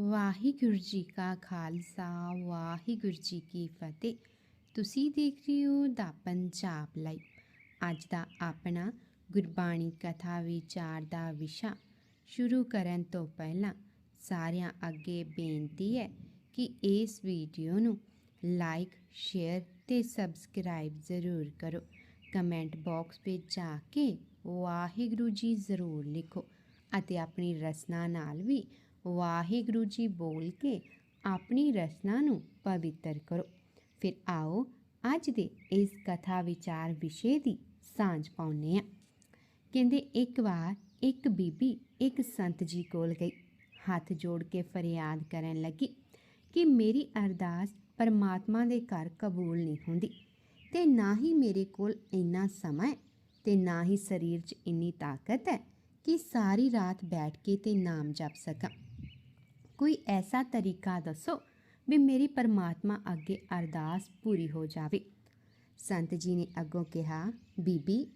ਵਾਹਿਗੁਰੂ ਜੀ ਕਾ ਖਾਲਸਾ, ਵਾਹਿਗੁਰੂ ਜੀ ਕੀ ਫਤਿਹ। ਤੁਸੀਂ ਦੇਖ ਰਹੇ ਹੋ ਦਾ ਪੰਜਾਬ ਲਾਈਵ। ਅੱਜ ਦਾ ਆਪਣਾ ਗੁਰਬਾਣੀ ਕਥਾ ਵਿਚਾਰ ਦਾ ਵਿਸ਼ਾ ਸ਼ੁਰੂ ਕਰਨ ਤੋਂ ਪਹਿਲਾਂ ਸਾਰਿਆਂ ਅੱਗੇ ਬੇਨਤੀ ਹੈ ਕਿ ਇਸ ਵੀਡੀਓ ਨੂੰ ਲਾਈਕ, ਸ਼ੇਅਰ ਤੇ ਸਬਸਕ੍ਰਾਈਬ ਜ਼ਰੂਰ ਕਰੋ। ਕਮੈਂਟ ਬਾਕਸ ਵਿੱਚ ਜਾ ਕੇ ਵਾਹਿਗੁਰੂ ਜੀ ਜ਼ਰੂਰ ਲਿਖੋ ਅਤੇ ਆਪਣੀ ਰਸਨਾ ਨਾਲ ਵੀ ਵਾਹਿਗੁਰੂ ਜੀ ਬੋਲ ਕੇ ਆਪਣੀ ਰਸਨਾ ਨੂੰ ਪਵਿੱਤਰ ਕਰੋ। ਫਿਰ ਆਓ ਅੱਜ ਦੇ ਇਸ ਕਥਾ ਵਿਚਾਰ ਵਿਸ਼ੇ ਦੀ ਸਾਂਝ ਪਾਉਂਦੇ ਹਾਂ। ਕਹਿੰਦੇ, ਇੱਕ ਵਾਰ ਇੱਕ ਬੀਬੀ ਇੱਕ ਸੰਤ ਜੀ ਕੋਲ ਗਈ। ਹੱਥ ਜੋੜ ਕੇ ਫਰਿਆਦ ਕਰਨ ਲੱਗੀ ਕਿ ਮੇਰੀ ਅਰਦਾਸ ਪਰਮਾਤਮਾ ਦੇ ਘਰ ਕਬੂਲ ਨਹੀਂ ਹੁੰਦੀ ਤੇ ਨਾ ਹੀ ਮੇਰੇ ਕੋਲ ਇੰਨਾ ਸਮਾਂ ਹੈ ਤੇ ਨਾ ਹੀ ਸਰੀਰ 'ਚ ਇੰਨੀ ਤਾਕਤ ਹੈ ਕਿ ਸਾਰੀ ਰਾਤ ਬੈਠ ਕੇ ਤੇ ਨਾਮ ਜਪ ਸਕਾਂ। ਕੋਈ ਐਸਾ ਤਰੀਕਾ ਦੱਸੋ ਵੀ ਮੇਰੀ ਪਰਮਾਤਮਾ ਅੱਗੇ ਅਰਦਾਸ ਪੂਰੀ ਹੋ ਜਾਵੇ। ਸੰਤ ਜੀ ਨੇ ਅੱਗੋਂ ਕਿਹਾ, ਬੀਬੀ,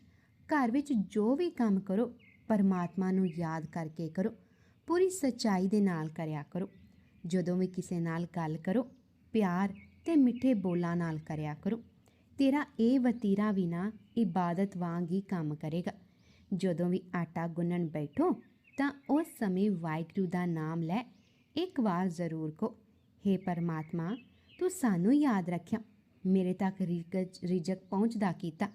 ਘਰ ਵਿੱਚ ਜੋ ਵੀ ਕੰਮ ਕਰੋ, ਪਰਮਾਤਮਾ ਨੂੰ ਯਾਦ ਕਰਕੇ ਕਰੋ, ਪੂਰੀ ਸੱਚਾਈ ਦੇ ਨਾਲ ਕਰਿਆ ਕਰੋ। ਜਦੋਂ ਵੀ ਕਿਸੇ ਨਾਲ ਗੱਲ ਕਰੋ, ਪਿਆਰ ਤੇ ਮਿੱਠੇ ਬੋਲਾਂ ਨਾਲ ਕਰਿਆ ਕਰੋ। ਤੇਰਾ ਇਹ ਵਤੀਰਾ ਵੀ ਨਾ ਇਬਾਦਤ ਵਾਂਗ ਹੀ ਕੰਮ ਕਰੇਗਾ। ਜਦੋਂ ਵੀ ਆਟਾ ਗੁੰਨਣ ਬੈਠੋ, ਤਾਂ ਉਸ ਸਮੇਂ ਵਾਹਿਗੁਰੂ ਦਾ ਨਾਮ ਲੈ ਇੱਕ ਵਾਰ ਜ਼ਰੂਰ ਕਹੋ हे ਪਰਮਾਤਮਾ, ਤੂੰ ਸਾਨੂੰ ਯਾਦ ਰੱਖਿਆ। ਮੇਰੇ ਤੱਕ ਰਿਜਕ ਰਿਜਕ ਪਹੁੰਚਦਾ ਕੀਤਾ।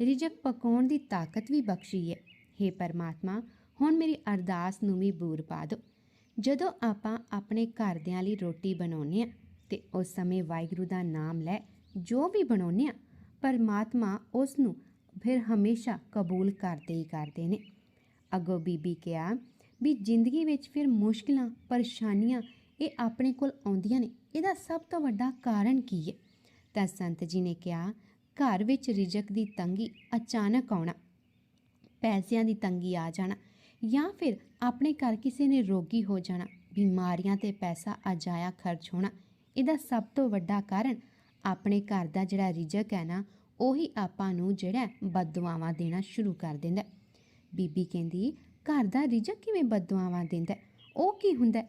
ਰਿਜਕ ਪਕਾਉਣ ਦੀ ਤਾਕਤ ਵੀ ਬਖਸ਼ੀ ਹੈ। हे ਪਰਮਾਤਮਾ, ਹੁਣ ਮੇਰੀ ਅਰਦਾਸ ਨੂੰ ਵੀ ਬੂਰ ਪਾ ਦਿਓ। ਜਦੋਂ ਆਪਾਂ ਆਪਣੇ ਘਰਦਿਆਂ ਲਈ ਰੋਟੀ ਬਣਾਉਂਦੇ ਆ ਤੇ ਉਸ ਸਮੇਂ ਵਾਹਿਗੁਰੂ ਦਾ ਨਾਮ ਲੈ ਜੋ ਵੀ ਬਣਾਉਂਦੇ ਆ ਪਰਮਾਤਮਾ ਉਸ ਨੂੰ ਫਿਰ ਹਮੇਸ਼ਾ ਕਬੂਲ ਕਰਦੇ ਹੀ ਕਰਦੇ ਨੇ। ਅੱਗੋਂ ਬੀਬੀ ਕਿਹਾ ਵੀ ਜ਼ਿੰਦਗੀ ਵਿੱਚ ਫਿਰ ਮੁਸ਼ਕਲਾਂ, ਪਰੇਸ਼ਾਨੀਆਂ ਇਹ ਆਪਣੇ ਕੋਲ ਆਉਂਦੀਆਂ ਨੇ। ਇਹਦਾ ਸਭ ਤੋਂ ਵੱਡਾ ਕਾਰਨ ਕੀ ਹੈ? ਤਾਂ ਸੰਤ ਜੀ ਨੇ ਕਿਹਾ, ਘਰ ਵਿੱਚ ਰਿਜਕ ਦੀ ਤੰਗੀ ਅਚਾਨਕ ਆਉਣਾ, ਪੈਸਿਆਂ ਦੀ ਤੰਗੀ ਆ ਜਾਣਾ ਜਾਂ ਫਿਰ ਆਪਣੇ ਘਰ ਕਿਸੇ ਨੇ ਰੋਗੀ ਹੋ ਜਾਣਾ, ਬਿਮਾਰੀਆਂ ਤੇ ਪੈਸਾ ਅਜਾਇਆ ਖਰਚ ਹੋਣਾ, ਇਹਦਾ ਸਭ ਤੋਂ ਵੱਡਾ ਕਾਰਨ ਆਪਣੇ ਘਰ ਦਾ ਜਿਹੜਾ ਰਿਜਕ ਹੈ ਨਾ, ਉਹੀ ਆਪਾਂ ਨੂੰ ਜਿਹੜਾ ਬਦਦੁਆਵਾਂ ਦੇਣਾ ਸ਼ੁਰੂ ਕਰ ਦਿੰਦਾ ਬੀਬੀ ਕਹਿੰਦੀ ਘਰ ਦਾ ਰਿਜਕ ਕਿਵੇਂ ਬਦਦੁਆਵਾਂ ਦਿੰਦਾ ਉਹ ਕੀ ਹੁੰਦਾ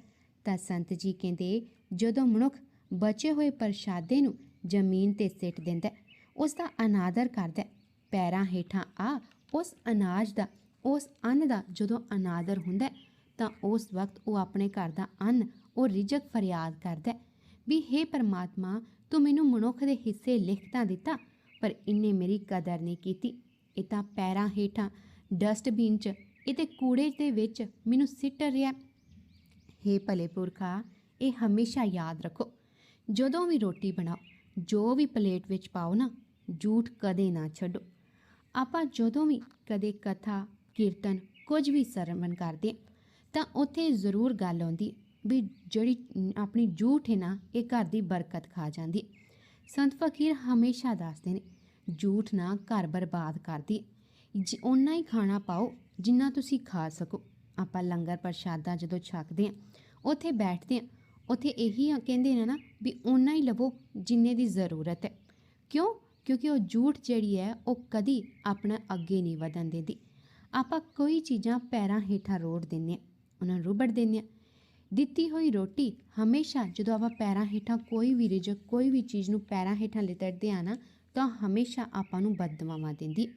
ਤਾਂ ਸੰਤ ਜੀ ਕਹਿੰਦੇ ਜਦੋਂ ਮਨੁੱਖ ਬਚੇ ਹੋਏ ਪ੍ਰਸ਼ਾਦੇ ਨੂੰ ਜ਼ਮੀਨ ਤੇ ਸਿੱਟ ਦਿੰਦਾ ਹੈ, ਉਸ ਦਾ ਅਨਾਦਰ ਕਰਦਾ ਪੈਰਾਂ ਹੇਠਾਂ ਆ ਉਸ ਅਨਾਜ ਦਾ ਉਸ ਅੰਨ ਦਾ ਜਦੋਂ ਅਨਾਦਰ ਹੁੰਦਾ ਤਾਂ ਉਸ ਵਕਤ ਉਹ ਆਪਣੇ ਘਰ ਦਾ ਅੰਨ ਉਹ ਰਿਜਕ ਫਰਿਆਦ ਕਰਦਾ ਵੀ हे ਪਰਮਾਤਮਾ ਤੂੰ ਮੈਨੂੰ ਮਨੁੱਖ ਦੇ ਹਿੱਸੇ ਲਿਖ ਤਾਂ ਦਿੱਤਾ ਪਰ ਇਹਨੇ ਮੇਰੀ ਕਦਰ ਨਹੀਂ ਕੀਤੀ। ਇਹ ਤਾਂ ਪੈਰਾਂ ਹੇਠਾਂ ਡਸਟਬਿਨ 'ਚ ਇਹ ਤੇ ਕੂੜੇ ਦੇ ਵਿੱਚ ਮੈਨੂੰ ਸਿੱਟ ਰਿਹਾ ਹੇ। ਭਲੇ ਪੁਰਖਾ, ਇਹ ਹਮੇਸ਼ਾ ਯਾਦ ਰੱਖੋ, ਜਦੋਂ ਵੀ ਰੋਟੀ ਬਣਾਓ, ਜੋ ਵੀ ਪਲੇਟ ਵਿੱਚ ਪਾਓ ਨਾ, ਝੂਠ ਕਦੇ ਨਾ ਛੱਡੋ। ਆਪਾਂ ਜਦੋਂ ਵੀ ਕਦੇ ਕਥਾ, ਕੀਰਤਨ, ਕੁਝ ਵੀ ਸਰਵਣ ਕਰਦੇ ਤਾਂ ਉੱਥੇ ਜ਼ਰੂਰ ਗੱਲ ਆਉਂਦੀ ਵੀ ਜਿਹੜੀ ਆਪਣੀ ਝੂਠ ਹੈ ਨਾ, ਇਹ ਘਰ ਦੀ ਬਰਕਤ ਖਾ ਜਾਂਦੀ ਸੰਤ ਫਕੀਰ ਹਮੇਸ਼ਾ ਦੱਸਦੇ ਨੇ, ਝੂਠ ਨਾ ਘਰ ਬਰਬਾਦ ਕਰਦੀ ਹੈ। ਜ- ਓਨਾ ਹੀ ਖਾਣਾ ਪਾਓ ਜਿੰਨਾ ਤੁਸੀਂ ਖਾ ਸਕੋ। ਆਪਾਂ ਲੰਗਰ ਪ੍ਰਸ਼ਾਦਾ ਜਦੋਂ ਛਕਦੇ ਹਾਂ, ਉੱਥੇ ਬੈਠਦੇ ਹਾਂ, ਉੱਥੇ ਇਹੀ ਆ- ਕਹਿੰਦੇ ਨੇ ਨਾ ਵੀ ਓਨਾ ਹੀ ਲਵੋ ਜਿੰਨੇ ਦੀ ਜ਼ਰੂਰਤ ਹੈ। ਕਿਉਂ? ਕਿਉਂਕਿ ਉਹ ਝੂਠ ਜਿਹੜੀ ਹੈ, ਉਹ ਕਦੀ ਆਪਣਾ ਅੱਗੇ ਨਹੀਂ ਵਧਣ ਦਿੰਦੀ। ਆਪਾਂ ਕੋਈ ਚੀਜ਼ਾਂ ਪੈਰਾਂ ਹੇਠਾਂ ਰੋੜ ਦਿੰਦੇ ਹਾਂ, ਉਹਨਾਂ ਨੂੰ ਰੁਬੜ ਦਿੰਦੇ ਹਾਂ। ਦਿੱਤੀ ਹੋਈ ਰੋਟੀ ਹਮੇਸ਼ਾ ਜਦੋਂ ਆਪਾਂ ਪੈਰਾਂ ਹੇਠਾਂ ਕੋਈ ਵੀ ਰਿਜਕ ਕੋਈ ਵੀ ਚੀਜ਼ ਨੂੰ ਪੈਰਾਂ ਹੇਠਾਂ ਲਿਤੜਦੇ ਆ ਨਾ, ਤਾਂ ਹਮੇਸ਼ਾ ਆਪਾਂ ਨੂੰ ਬਦਦੁਆਵਾਂ ਦਿੰਦੀ।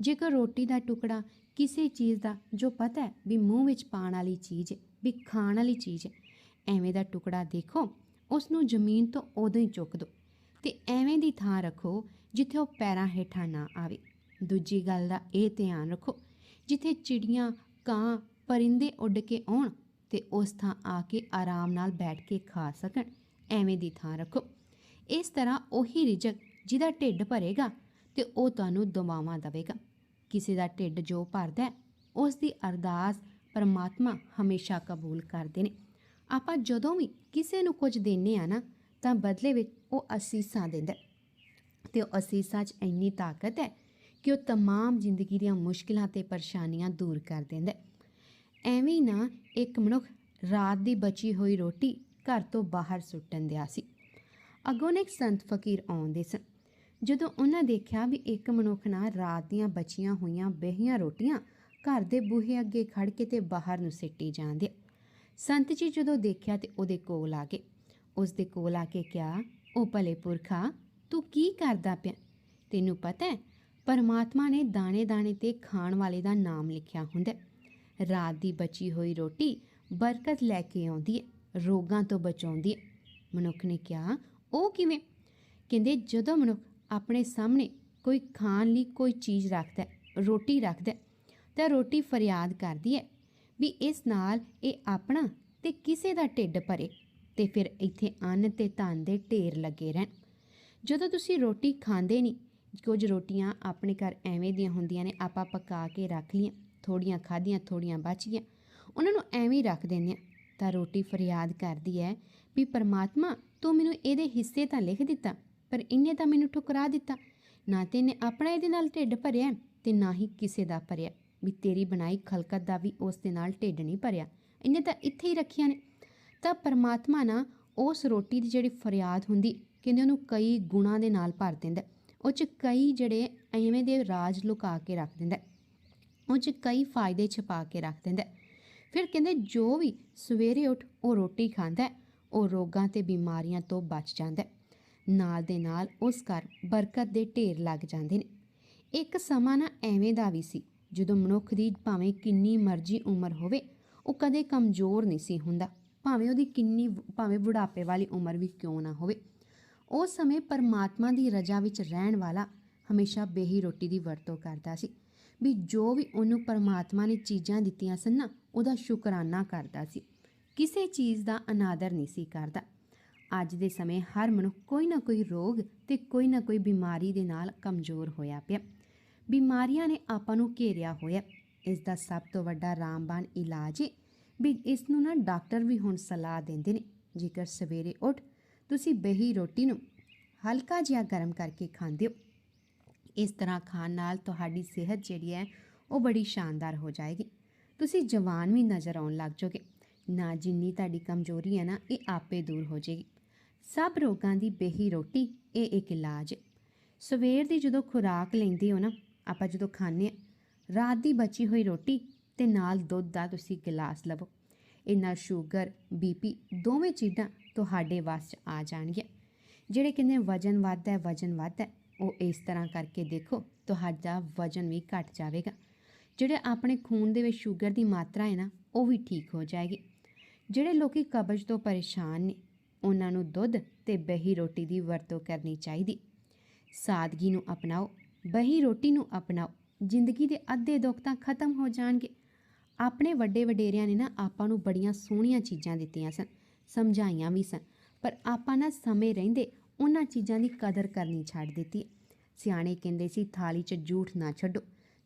ਜੇਕਰ ਰੋਟੀ ਦਾ ਟੁਕੜਾ ਕਿਸੇ ਚੀਜ਼ ਦਾ, ਜੋ ਪਤਾ ਹੈ ਵੀ ਮੂੰਹ ਵਿੱਚ ਪਾਣ ਵਾਲੀ ਚੀਜ਼ ਹੈ, ਵੀ ਖਾਣ ਵਾਲੀ ਚੀਜ਼ ਹੈ, ਐਵੇਂ ਦਾ ਟੁਕੜਾ ਦੇਖੋ ਉਸ ਨੂੰ ਜ਼ਮੀਨ ਤੋਂ ਉਦੋਂ ਹੀ ਚੁੱਕ ਦਿਓ ਤੇ ਐਵੇਂ ਦੀ ਥਾਂ ਰੱਖੋ ਜਿੱਥੇ ਉਹ ਪੈਰਾਂ ਹੇਠਾਂ ਨਾ ਆਵੇ। ਦੂਜੀ ਗੱਲ ਦਾ ਇਹ ਧਿਆਨ ਰੱਖੋ, ਜਿੱਥੇ ਚਿੜੀਆਂ, ਕਾਂ, ਪਰਿੰਦੇ ਉੱਡ ਕੇ ਆਉਣ ਤੇ ਉਸ ਥਾਂ ਆ ਕੇ ਆਰਾਮ ਨਾਲ ਬੈਠ ਕੇ ਖਾ ਸਕਣ, ਐਵੇਂ ਦੀ ਥਾਂ ਰੱਖੋ। ਇਸ ਤਰ੍ਹਾਂ ਉਹੀ ਰਿਜਕ ਜਿਹਦਾ ਢਿੱਡ ਭਰੇਗਾ ਤੇ ਉਹ ਤੁਹਾਨੂੰ ਦਵਾਵਾਂ ਦੇਵੇਗਾ। ਕਿਸੇ ਦਾ ਢਿੱਡ ਜੋ ਭਰਦਾ ਹੈ, ਉਸ ਦੀ ਅਰਦਾਸ ਪਰਮਾਤਮਾ ਹਮੇਸ਼ਾ ਕਬੂਲ ਕਰਦੇ ਨੇ ਆਪਾਂ ਜਦੋਂ ਵੀ ਕਿਸੇ ਨੂੰ ਕੁਝ ਦਿੰਨੇ ਆ ਨਾ ਤਾਂ ਬਦਲੇ ਵਿੱਚ ਉਹ ਅਸੀਸਾਂ ਦਿੰਦਾ ਹੈ। ਤੇ ਉਹ ਅਸੀਸਾਂ 'ਚ ਇੰਨੀ ਤਾਕਤ ਹੈ ਕਿ ਉਹ तमाम ਜ਼ਿੰਦਗੀ ਦੀਆਂ ਮੁਸ਼ਕਿਲਾਂ ਤੇ ਪਰੇਸ਼ਾਨੀਆਂ ਦੂਰ ਕਰ ਦਿੰਦਾ ਹੈ। ਐਵੇਂ ਹੀ ਨਾ ਇੱਕ ਮਨੁੱਖ ਰਾਤ ਦੀ ਬਚੀ ਹੋਈ ਰੋਟੀ ਘਰ ਤੋਂ ਬਾਹਰ ਸੁੱਟਣ ਦਿਆ ਸੀ ਅੱਗੋਂ ਨਾ ਇੱਕ ਸੰਤ ਫਕੀਰ ਆਉਂਦੇ ਸਨ ਜਦੋਂ ਉਹਨਾਂ ਦੇਖਿਆ ਵੀ ਇੱਕ ਮਨੁੱਖ ਨਾਲ ਰਾਤ ਦੀਆਂ ਬਚੀਆਂ ਹੋਈਆਂ ਬਹੀਆਂ ਰੋਟੀਆਂ ਘਰ ਦੇ ਬੂਹੇ ਅੱਗੇ ਖੜ ਕੇ ਤੇ ਬਾਹਰ ਨੂੰ ਸਿੱਟੀ ਜਾਂਦੇ। ਸੰਤ ਜੀ ਜਦੋਂ ਦੇਖਿਆ ਤੇ ਉਹਦੇ ਕੋਲ ਆ ਗਏ। ਉਸ ਦੇ ਕੋਲ ਆ ਕੇ ਕਿਹਾ, ਉਹ ਭਲੇ ਪੁਰਖਾ, ਤੂੰ ਕੀ ਕਰਦਾ ਪਿਆ? ਤੈਨੂੰ ਪਤਾ ਹੈ, ਪਰਮਾਤਮਾ ਨੇ ਦਾਣੇ-ਦਾਣੇ ਤੇ ਖਾਣ ਵਾਲੇ ਦਾ ਨਾਮ ਲਿਖਿਆ ਹੁੰਦਾ ਰਾਤ ਦੀ ਬਚੀ ਹੋਈ ਰੋਟੀ ਬਰਕਤ ਲੈ ਕੇ ਆਉਂਦੀ ਹੈ, ਰੋਗਾਂ ਤੋਂ ਬਚਾਉਂਦੀ ਹੈ। ਮਨੁੱਖ ਨੇ ਕਿਹਾ, ਉਹ ਕਿਵੇਂ? ਕਹਿੰਦੇ, ਜਦੋਂ ਮਨੁੱਖ ਆਪਣੇ ਸਾਹਮਣੇ ਕੋਈ ਖਾਣ ਲਈ ਕੋਈ ਚੀਜ਼ ਰੱਖਦਾ ਰੋਟੀ ਰੱਖਦਾ ਤਾਂ ਰੋਟੀ ਫਰਿਆਦ ਕਰਦੀ ਹੈ ਵੀ ਇਸ ਨਾਲ ਇਹ ਆਪਣਾ ਤੇ ਕਿਸੇ ਦਾ ਢਿੱਡ ਭਰੇ ਤੇ ਫਿਰ ਇੱਥੇ ਅੰਨ ਤੇ ਧਨ ਦੇ ਢੇਰ ਲੱਗੇ ਰਹਿਣ। ਜਦੋਂ ਤੁਸੀਂ ਰੋਟੀ ਖਾਂਦੇ ਨਹੀਂ, ਕੁਝ ਰੋਟੀਆਂ ਆਪਣੇ ਘਰ ਐਵੇਂ ਦੀਆਂ ਹੁੰਦੀਆਂ ਨੇ, ਆਪਾਂ ਪਕਾ ਕੇ ਰੱਖ ਲੀਆਂ ਥੋੜੀਆਂ ਖਾਧੀਆਂ, ਥੋੜੀਆਂ ਬਚ ਗਈਆਂ, ਉਹਨਾਂ ਨੂੰ ਐਵੇਂ ਰੱਖ ਦਿੰਦੇ ਆ ਤਾਂ ਰੋਟੀ ਫਰਿਆਦ ਕਰਦੀ ਹੈ ਵੀ ਪਰਮਾਤਮਾ ਤੂੰ ਮੈਨੂੰ ਇਹਦੇ ਹਿੱਸੇ ਤਾਂ ਲਿਖ ਦਿੱਤਾ ਪਰ ਇਹਨੇ ਤਾਂ ਮੈਨੂੰ ਠੁਕਰਾ ਦਿੱਤਾ। ਨਾ ਤੇ ਇਹਨੇ ਆਪਣਾ ਇਹਦੇ ਨਾਲ ਢਿੱਡ ਭਰਿਆ ਤੇ ਨਾ ਹੀ ਕਿਸੇ ਦਾ ਭਰਿਆ। ਵੀ ਤੇਰੀ ਬਣਾਈ ਖਲਕਤ ਦਾ ਵੀ ਉਸ ਦੇ ਨਾਲ ਢਿੱਡ ਨਹੀਂ ਭਰਿਆ। ਇਹਨੇ ਤਾਂ ਇੱਥੇ ਹੀ ਰੱਖੀਆਂ ਨੇ। ਤਾਂ ਪਰਮਾਤਮਾ ਨਾ ਉਸ ਰੋਟੀ ਦੀ ਜਿਹੜੀ ਫਰਿਆਦ ਹੁੰਦੀ, ਕਹਿੰਦੇ ਉਹਨੂੰ ਕਈ ਗੁਣਾ ਦੇ ਨਾਲ ਭਰ ਦਿੰਦਾ। ਉਹ ਚ ਕਈ ਜਿਹੜੇ ਐਵੇਂ ਦੇ ਰਾਜ ਲੁਕਾ ਕੇ ਰੱਖ ਦਿੰਦਾ। ਉਹ ਚ ਕਈ ਫਾਇਦੇ ਛਪਾ ਕੇ ਰੱਖ ਦਿੰਦਾ। ਫਿਰ ਕਹਿੰਦੇ ਜੋ ਵੀ ਸਵੇਰੇ ਉੱਠ ਉਹ ਰੋਟੀ ਖਾਂਦਾ, ਉਹ ਰੋਗਾਂ ਤੇ ਬਿਮਾਰੀਆਂ ਤੋਂ ਬਚ ਜਾਂਦਾ। ਨਾਲ ਦੇ ਨਾਲ ਉਸ ਘਰ ਬਰਕਤ ਦੇ ਢੇਰ ਲੱਗ ਜਾਂਦੇ ਨੇ। ਇੱਕ ਸਮਾਂ ਨਾ ਐਵੇਂ ਦਾ ਵੀ ਸੀ, ਜਦੋਂ ਮਨੁੱਖ ਦੀ ਭਾਵੇਂ ਕਿੰਨੀ ਮਰਜ਼ੀ ਉਮਰ ਹੋਵੇ, ਉਹ ਕਦੇ ਕਮਜ਼ੋਰ ਨਹੀਂ ਸੀ ਹੁੰਦਾ। ਭਾਵੇਂ ਉਹਦੀ ਕਿੰਨੀ ਭਾਵੇਂ ਬੁਢਾਪੇ ਵਾਲੀ ਉਮਰ ਵੀ ਕਿਉਂ ਨਾ ਹੋਵੇ। ਉਸ ਸਮੇਂ ਪਰਮਾਤਮਾ ਦੀ ਰਜਾ ਵਿੱਚ ਰਹਿਣ ਵਾਲਾ ਹਮੇਸ਼ਾ ਬੇਹੀ ਰੋਟੀ ਦੀ ਵਰਤੋਂ ਕਰਦਾ ਸੀ। ਵੀ ਜੋ ਵੀ ਉਹਨੂੰ ਪਰਮਾਤਮਾ ਨੇ ਚੀਜ਼ਾਂ ਦਿੱਤੀਆਂ ਸਨ ਨਾ, ਉਹਦਾ ਸ਼ੁਕਰਾਨਾ ਕਰਦਾ ਸੀ। ਕਿਸੇ ਚੀਜ਼ ਦਾ ਅਨਾਦਰ ਨਹੀਂ ਸੀ ਕਰਦਾ। ਅੱਜ ਦੇ ਸਮੇਂ ਹਰ ਮਨੁੱਖ ਕੋਈ ਨਾ ਕੋਈ ਰੋਗ ਤੇ ਕੋਈ ਨਾ ਕੋਈ ਬਿਮਾਰੀ ਦੇ ਨਾਲ ਕਮਜ਼ੋਰ ਹੋਇਆ ਪਿਆ। ਬਿਮਾਰੀਆਂ ਨੇ ਆਪਾਂ ਨੂੰ ਘੇਰਿਆ ਹੋਇਆ। ਇਸ ਦਾ ਸਭ ਤੋਂ ਵੱਡਾ ਰਾਮਬਾਨ ਇਲਾਜ ਹੈ ਵੀ ਇਸ ਨੂੰ ਨਾ ਡਾਕਟਰ ਵੀ ਹੁਣ ਸਲਾਹ ਦਿੰਦੇ ਨੇ। ਜੇਕਰ ਸਵੇਰੇ ਉੱਠ ਤੁਸੀਂ ਬੇਹੀ ਰੋਟੀ ਨੂੰ ਹਲਕਾ ਜਿਹਾ ਗਰਮ ਕਰਕੇ ਖਾਂਦੇ ਹੋ, ਇਸ ਤਰ੍ਹਾਂ ਖਾਣ ਨਾਲ ਤੁਹਾਡੀ ਸਿਹਤ ਜਿਹੜੀ ਹੈ ਉਹ ਬੜੀ ਸ਼ਾਨਦਾਰ ਹੋ ਜਾਏਗੀ। ਤੁਸੀਂ ਜਵਾਨ ਵੀ ਨਜ਼ਰ ਆਉਣ ਲੱਗ ਜਾਓਗੇ। ਨਾ ਜਿੰਨੀ ਤੁਹਾਡੀ ਕਮਜ਼ੋਰੀ ਹੈ ਨਾ, ਇਹ ਆਪੇ ਦੂਰ ਹੋ ਜਾਏਗੀ। ਸਭ ਰੋਗਾਂ ਦੀ ਬੇਹੀ ਰੋਟੀ, ਇਹ ਇੱਕ ਇਲਾਜ ਹੈ। ਸਵੇਰ ਦੀ ਜਦੋਂ ਖੁਰਾਕ ਲੈਂਦੇ ਹੋ ਨਾ, ਆਪਾਂ ਜਦੋਂ ਖਾਂਦੇ ਹਾਂ, ਰਾਤ ਦੀ ਬਚੀ ਹੋਈ ਰੋਟੀ ਤੇ ਨਾਲ ਦੁੱਧ ਦਾ ਤੁਸੀਂ ਗਿਲਾਸ ਲਵੋ। ਇਹਨਾਂ ਸ਼ੂਗਰ ਬੀਪੀ ਦੋਵੇਂ ਚੀਜ਼ਾਂ ਤੁਹਾਡੇ ਵੱਸ 'ਚ ਆ ਜਾਣਗੀਆਂ। ਜਿਹੜੇ ਕਹਿੰਦੇ ਵਜਨ ਵੱਧਦਾ ਹੈ, ਵਜਨ ਵੱਧਦਾ ਉਹ ਇਸ ਤਰ੍ਹਾਂ ਕਰਕੇ ਦੇਖੋ, ਤੁਹਾਡਾ ਵਜਨ ਵੀ ਘਟ ਜਾਵੇਗਾ। ਜਿਹੜੇ ਆਪਣੇ ਖੂਨ ਦੇ ਵਿੱਚ ਸ਼ੂਗਰ ਦੀ ਮਾਤਰਾ ਹੈ ਨਾ, ਉਹ ਵੀ ਠੀਕ ਹੋ ਜਾਏਗੀ। ਜਿਹੜੇ ਲੋਕੀ ਕਬਜ਼ ਤੋਂ ਪਰੇਸ਼ਾਨ ਨੇ ਉਹਨਾਂ ਨੂੰ ਦੁੱਧ ਤੇ ਬਹੀ ਰੋਟੀ ਦੀ ਵਰਤੋਂ ਕਰਨੀ ਚਾਹੀਦੀ। ਸਾਦਗੀ ਨੂੰ ਅਪਣਾਓ, ਬਹੀ ਰੋਟੀ ਨੂੰ ਅਪਣਾਓ, ਜ਼ਿੰਦਗੀ ਦੇ ਅੱਧੇ ਦੁੱਖ ਤਾਂ ਖਤਮ ਹੋ ਜਾਣਗੇ। ਆਪਣੇ ਵੱਡੇ ਵਡੇਰਿਆਂ ਨੇ ਨਾ ਆਪਾਂ ਨੂੰ ਬੜੀਆਂ ਸੋਹਣੀਆਂ ਚੀਜ਼ਾਂ ਦਿੱਤੀਆਂ ਸਨ, ਸਮਝਾਈਆਂ ਵੀ ਸਨ, ਪਰ ਆਪਾਂ ਨਾ ਸਮੇਂ ਰਹਿੰਦੇ ਉਹਨਾਂ ਚੀਜ਼ਾਂ ਦੀ ਕਦਰ ਕਰਨੀ ਛੱਡ ਦਿੱਤੀ। ਸਿਆਣੇ ਕਹਿੰਦੇ ਸੀ, ਥਾਲੀ 'ਚ ਝੂਠ ਨਾ ਛੱਡੋ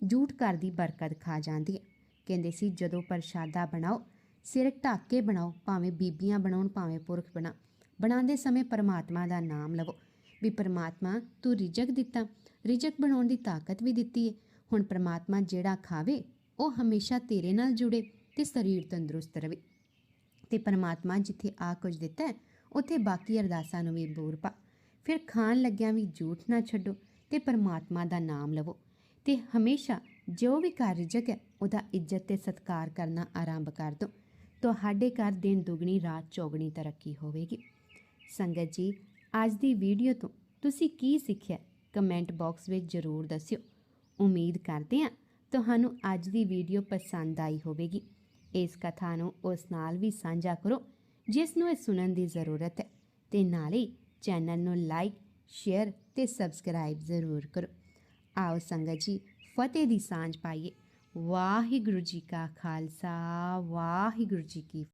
ਝੂਠ ਘਰ ਦੀ ਬਰਕਤ ਖਾ ਜਾਂਦੀ ਹੈ। ਕਹਿੰਦੇ ਸੀ, ਜਦੋਂ ਪ੍ਰਸ਼ਾਦਾ ਬਣਾਓ, ਸਿਰ ਢੱਕ ਕੇ ਬਣਾਓ, ਭਾਵੇਂ ਬੀਬੀਆਂ ਬਣਾਉਣ, ਭਾਵੇਂ ਪੁਰਖ ਬਣਾ ਬਣਾਉਂਦੇ ਸਮੇਂ ਪਰਮਾਤਮਾ ਦਾ ਨਾਮ ਲਵੋ। ਵੀ ਪਰਮਾਤਮਾ, ਤੂੰ ਰਿਜਕ ਦਿੱਤਾ। ਰਿਜਕ ਬਣਾਉਣ ਦੀ ਤਾਕਤ ਵੀ ਦਿੱਤੀ ਹੈ ਹੁਣ ਪਰਮਾਤਮਾ ਜਿਹੜਾ ਖਾਵੇ, ਉਹ ਹਮੇਸ਼ਾ ਤੇਰੇ ਨਾਲ ਜੁੜੇ ਤੇ ਸਰੀਰ ਤੰਦਰੁਸਤ ਰਵੇ। ਤੇ ਪਰਮਾਤਮਾ ਜਿੱਥੇ ਆ ਕੁਝ ਦਿੱਤਾ ਉੱਥੇ ਬਾਕੀ ਅਰਦਾਸਾਂ ਨੂੰ ਵੀ ਬੂਰ ਪਾ। ਫਿਰ ਖਾਣ ਲੱਗਿਆਂ ਵੀ ਝੂਠ ਨਾ ਛੱਡੋ ਤੇ ਪਰਮਾਤਮਾ ਦਾ ਨਾਮ ਲਵੋ। ਤੇ ਹਮੇਸ਼ਾ ਜੋ ਵੀ ਘਰ ਰਿਜਕ ਹੈ, ਉਹਦਾ ਇੱਜ਼ਤ ਤੇ ਸਤਿਕਾਰ ਕਰਨਾ ਆਰੰਭ ਕਰ ਦਿਓ ਤੁਹਾਡੇ ਘਰ ਦਿਨ ਦੁਗਣੀ, ਰਾਤ ਚੌਗਣੀ ਤਰੱਕੀ ਹੋਵੇਗੀ। ਸੰਗਤ ਜੀ, ਅੱਜ ਦੀ ਵੀਡੀਓ ਤੋਂ ਤੁਸੀਂ ਕੀ ਸਿੱਖਿਆ? ਕਮੈਂਟ ਬਾਕਸ ਵਿੱਚ ਜ਼ਰੂਰ ਦੱਸਿਓ। ਉਮੀਦ ਕਰਦੇ ਹਾਂ ਤੁਹਾਨੂੰ ਅੱਜ ਦੀ ਵੀਡੀਓ ਪਸੰਦ ਆਈ ਹੋਵੇਗੀ। ਇਸ ਕਥਾ ਨੂੰ ਉਸ ਨਾਲ ਵੀ ਸਾਂਝਾ ਕਰੋ, ਜਿਸ ਨੂੰ ਇਹ ਸੁਣਨ ਦੀ ਜ਼ਰੂਰਤ ਹੈ। ਤੇ ਹੀ ਚੈਨਲ ਨੂੰ ਲਾਈਕ, ਸ਼ੇਅਰ ਤੇ ਸਬਸਕ੍ਰਾਈਬ ਜ਼ਰੂਰ ਕਰੋ। ਆਓ ਸੰਗਤ ਜੀ, ਫਤਿਹ ਦੀ ਸਾਂਝ ਪਾਈਏ। ਵਾਹਿਗੁਰੂ ਜੀ ਕਾ ਖਾਲਸਾ, ਵਾਹਿਗੁਰੂ ਜੀ ਕੀ